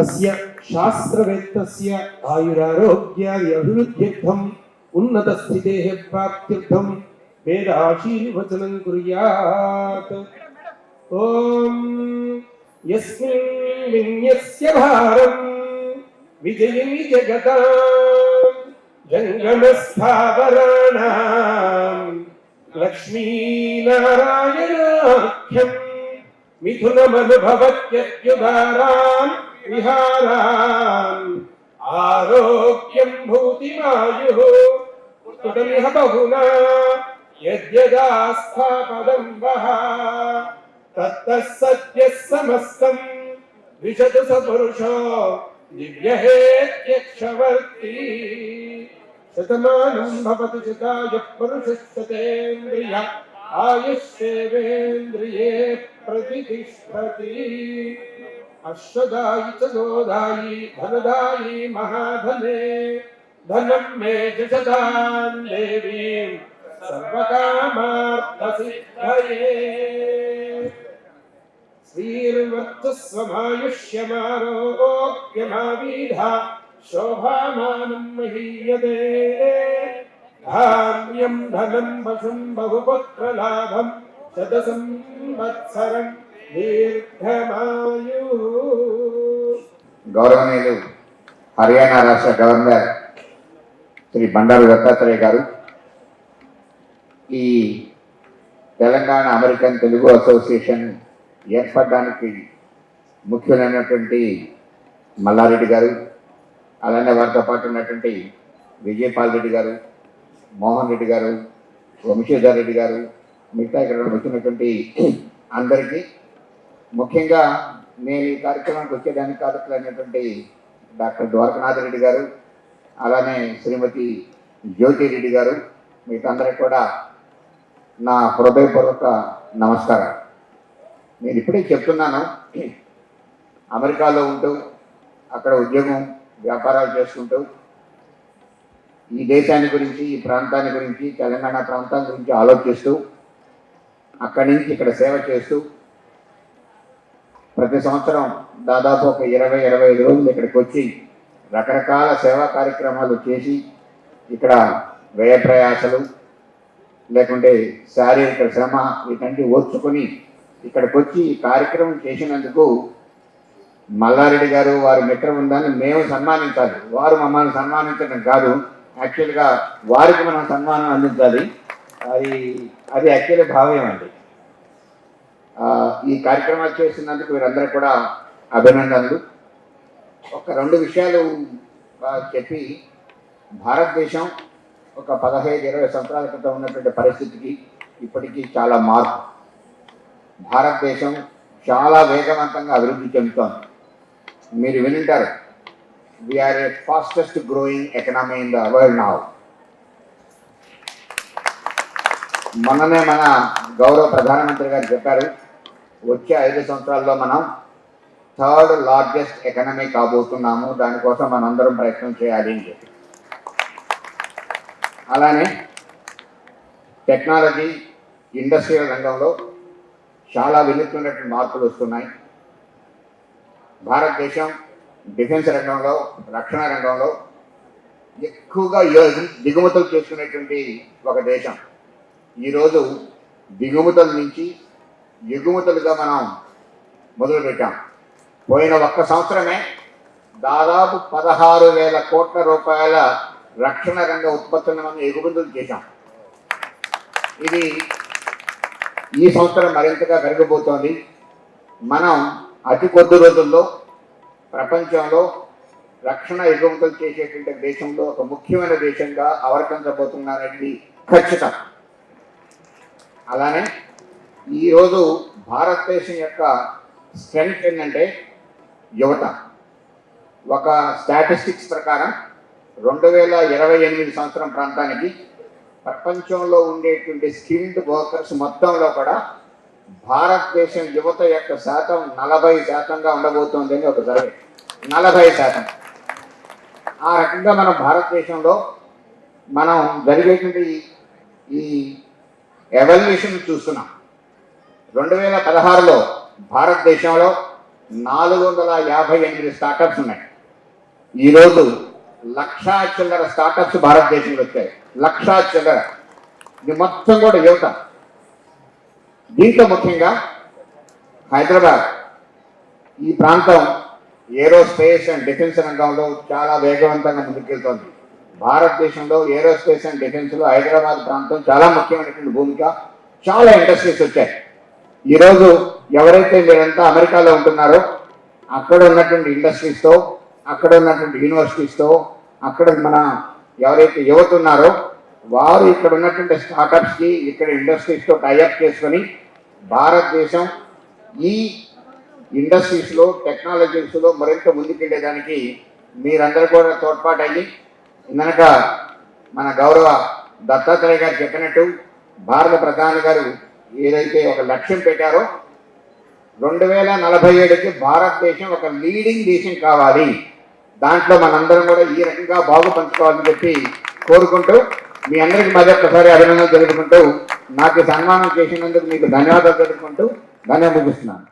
अस्य शास्त्रवेत्तस्य आयुरारोग्याभिवृद्ध्यर्थम् उन्नतस्थितेः प्राप्त्यर्थं वेदाशीर्वचनं कुर्यात्। ॐ यस्मिन् विन्यस्य भारम् विजयि जगता जङ्गमस्थावराणां लक्ष्मीनारायणाख्यम् मिथुनमनुभवत्यत्युदाराम् विहारान् आरोग्यं भूतिमायुः कुटमिह बहुना यद्यदास्थापदं वः, तत्तः सत्यः समस्तं द्विषतु स पुरुषो दिव्यहेत्यक्षवर्ती। शतमानं भवति चितायः पुरुषस्ततेन्द्रियः आयुः सेवेन्द्रिये अश्वदायितजोदायि धनदायि महाधने। धनं मे जषदां देवीं सर्वकामार्थसिद्धये। श्रीर्वर्तस्वमायुष्यमारोग्यमावीधा शोभामानं महीयते। धान्यं धनं वशुं बहुपुत्रलाभं शतसंवत्सरम्। గౌరవనీయులు హర్యానా రాష్ట్ర గవర్నర్ శ్రీ బండారు దత్తాత్రేయ గారు ఈ తెలంగాణ అమెరికన్ తెలుగు అసోసియేషన్ ఏర్పడడానికి ముఖ్యులైనటువంటి మల్లారెడ్డి గారు అలానే వారితో పాటు ఉన్నటువంటి విజయపాల్ రెడ్డి గారు మోహన్ రెడ్డి గారు వంశీధర్ రెడ్డి గారు మిగతా ఇక్కడ వచ్చినటువంటి అందరికీ ముఖ్యంగా నేను ఈ కార్యక్రమానికి వచ్చేదానికి కారకులైనటువంటి డాక్టర్ ద్వారకనాథ్ రెడ్డి గారు అలానే శ్రీమతి జ్యోతి రెడ్డి గారు మీకందరికి కూడా నా హృదయపూర్వక నమస్కారం నేను ఇప్పుడే చెప్తున్నాను అమెరికాలో ఉంటూ అక్కడ ఉద్యోగం వ్యాపారాలు చేసుకుంటూ ఈ దేశాన్ని గురించి ఈ ప్రాంతాన్ని గురించి తెలంగాణ ప్రాంతం గురించి ఆలోచిస్తూ అక్కడి నుంచి ఇక్కడ సేవ చేస్తూ ప్రతి సంవత్సరం దాదాపు ఒక ఇరవై ఇరవై ఐదు రోజులు ఇక్కడికి వచ్చి రకరకాల సేవా కార్యక్రమాలు చేసి ఇక్కడ వ్యయ ప్రయాసలు లేకుంటే శారీరక శ్రమ వీటన్ని ఓర్చుకొని ఇక్కడికి వచ్చి ఈ కార్యక్రమం చేసినందుకు మల్లారెడ్డి గారు వారి మిత్రబృందాన్ని మేము సన్మానించాలి. వారు మమ్మల్ని సన్మానించడం కాదు. యాక్చువల్గా వారికి మనం సన్మానం అందించాలి. అది అది యాక్చువల్లీ భావ్యం అండి. ఈ కార్యక్రమాలు చేసినందుకు వీరందరూ కూడా అభినందనలు. ఒక రెండు విషయాలు చెప్పి భారతదేశం ఒక పదహైదు ఇరవై సంవత్సరాల క్రితం ఉన్నటువంటి పరిస్థితికి ఇప్పటికీ చాలా మార్పు. భారతదేశం చాలా వేగవంతంగా అభివృద్ధి చెందుతోంది. మీరు వినుంటారు we are a fastest growing economy in the world now మనమే మన గౌరవ ప్రధానమంత్రి గారు చెప్పారు వచ్చే ఐదు సంవత్సరాల్లో మనం థర్డ్ లార్జెస్ట్ ఎకనమీ కాబోతున్నాము దానికోసం మనందరం ప్రయత్నం చేయాలి అని చెప్పి. అలానే టెక్నాలజీ ఇండస్ట్రియల్ రంగంలో చాలా వినూత్నమైనటువంటి మార్పులు వస్తున్నాయి. భారతదేశం డిఫెన్స్ రంగంలో రక్షణ రంగంలో ఎక్కువగా దిగుమతులు చేసుకునేటువంటి ఒక దేశం. ఈరోజు దిగుమతుల నుంచి ఎగుమతులుగా మనం మొదలుపెట్టాం. పోయిన ఒక్క సంవత్సరమే దాదాపు పదహారు వేల కోట్ల రూపాయల రక్షణ రంగ ఉత్పత్తులను మనం ఎగుమతులు చేశాం. ఇది ఈ సంవత్సరం మరింతగా పెరగబోతోంది మనం అతి కొద్ది రోజుల్లో ప్రపంచంలో రక్షణ ఎగుమతులు చేసేటువంటి దేశంలో ఒక ముఖ్యమైన దేశంగా అవతరించబోతున్నారనేది ఖచ్చితం. అలానే ఈరోజు భారతదేశం యొక్క స్ట్రెంగ్త్ ఏంటంటే యువత. ఒక స్టాటిస్టిక్స్ ప్రకారం రెండు వేల ఇరవై ఎనిమిది సంవత్సరం ప్రాంతానికి ప్రపంచంలో ఉండేటువంటి స్కిల్డ్ వర్కర్స్ మొత్తంలో కూడా భారతదేశం యువత యొక్క శాతం నలభై శాతంగా ఉండబోతోందని ఒక సర్వే. నలభై శాతం. ఆ రకంగా మనం భారతదేశంలో మనం జరిగేటువంటి ఈ ఎవల్యూషన్ చూస్తున్నాం. రెండు వేల పదహారులో భారతదేశంలో నాలుగు వందల యాభై ఎనిమిది స్టార్టప్స్ ఉన్నాయి. ఈరోజు లక్షా చిల్లర స్టార్టప్స్ భారతదేశంలో వచ్చాయి. లక్షా చిల్లర. ఇది మొత్తం కూడా యువత. దీంట్లో ముఖ్యంగా హైదరాబాద్. ఈ ప్రాంతం ఏరోస్పేస్ అండ్ డిఫెన్స్ రంగంలో చాలా వేగవంతంగా ముందుకెళ్తోంది. భారతదేశంలో ఏరోస్పేస్ అండ్ డిఫెన్స్లో హైదరాబాద్ ప్రాంతం చాలా ముఖ్యమైనటువంటి భూమిక. చాలా ఇండస్ట్రీస్ వచ్చాయి. ఈరోజు ఎవరైతే మీరంతా అమెరికాలో ఉంటున్నారో అక్కడ ఉన్నటువంటి ఇండస్ట్రీస్తో అక్కడ ఉన్నటువంటి యూనివర్సిటీస్తో అక్కడ మన ఎవరైతే యువత ఉన్నారో వారు ఇక్కడ ఉన్నటువంటి స్టార్టప్స్కి ఇక్కడ ఇండస్ట్రీస్తో టైఅప్ చేసుకొని భారతదేశం ఈ ఇండస్ట్రీస్లో టెక్నాలజీస్లో మరింత ముందుకెళ్ళేదానికి మీరందరూ కూడా తోడ్పాటు అయ్యి ఇందనక మన గౌరవ దత్తాత్రేయ గారు చెప్పినట్టు భారత ప్రధాని గారు ఏదైతే ఒక లక్ష్యం పెట్టారో రెండు వేల నలభై ఏడుకి భారతదేశం ఒక లీడింగ్ దేశం కావాలి. దాంట్లో మనందరం కూడా ఈ రకంగా బాగు పంచుకోవాలని చెప్పి కోరుకుంటూ మీ అందరికి మరొకసారి అభినందనలు తెలుపుకుంటూ నాకు సన్మానం చేసినందుకు మీకు ధన్యవాదాలు తెలుపుకుంటూ ధన్యవాదాలు ముగిస్తున్నాను.